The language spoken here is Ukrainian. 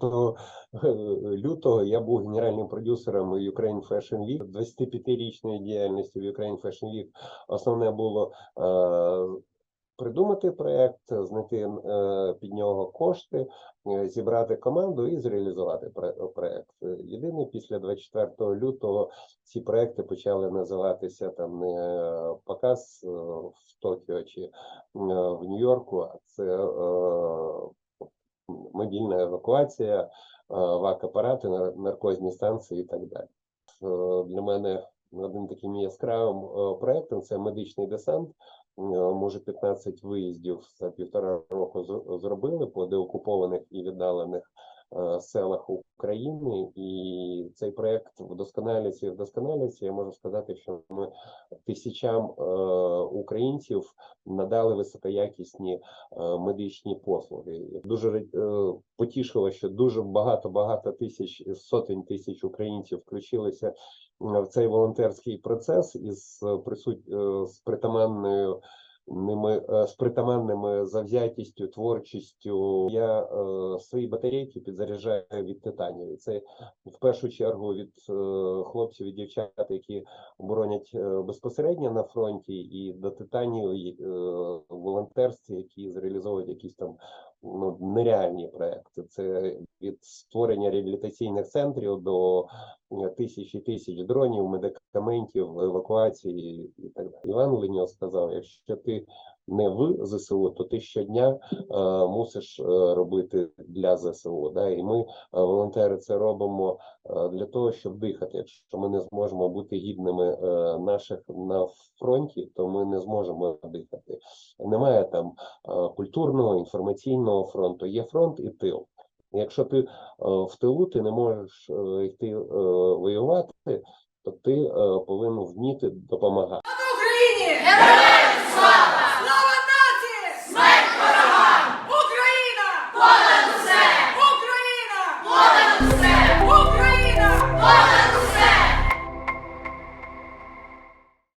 24 лютого я був генеральним продюсером Ukraine Fashion Week. 25-річної діяльності в Ukraine Fashion Week основне було е, придумати проект, знайти е, під нього кошти, е, зібрати команду і зреалізувати проект. Е, Єдине, після 24 лютого ці проекти почали називатися там не показ е, в Токіо чи е, в Нью-Йорку, а це е, мобільна евакуація, е, ВАК-апарати, нар- наркозні станції і так далі. Е, Для мене один таким яскравим е, проектом це медичний десант. Може, 15 виїздів за півтора року зробили по деокупованих і віддалених селах України. І цей проект вдосконалюється і вдосконалюється. Я можу сказати, що ми тисячам е, українців надали високоякісні е, медичні послуги. Дуже е, потішило, що дуже багато багато тисяч сотень тисяч українців включилися е, в цей волонтерський процес із е, е, з притаманною. Ними е, з притаманними завзятістю, творчістю я е, свої батарейки підзаряджаю від титанів. Це в першу чергу від е, хлопців і дівчат, які боронять е, безпосередньо на фронті, і до титанів е, волонтерстві, які зреалізовують якісь там ну, нереальні проекти. Це від створення реабілітаційних центрів до е, тисяч і тисяч дронів, медикаментів, евакуації і так. Іван Леньо сказав: якщо ти не в ЗСУ, то ти щодня е, мусиш е, робити для ЗСУ. Да? І ми, е, волонтери, це робимо е, для того, щоб дихати. Якщо ми не зможемо бути гідними е, наших на фронті, то ми не зможемо дихати. Немає там е, культурного, інформаційного фронту. Є фронт і тил. Якщо ти е, в тилу, ти не можеш йти е, воювати, то ти е, повинен вміти допомагати. Україні! Героям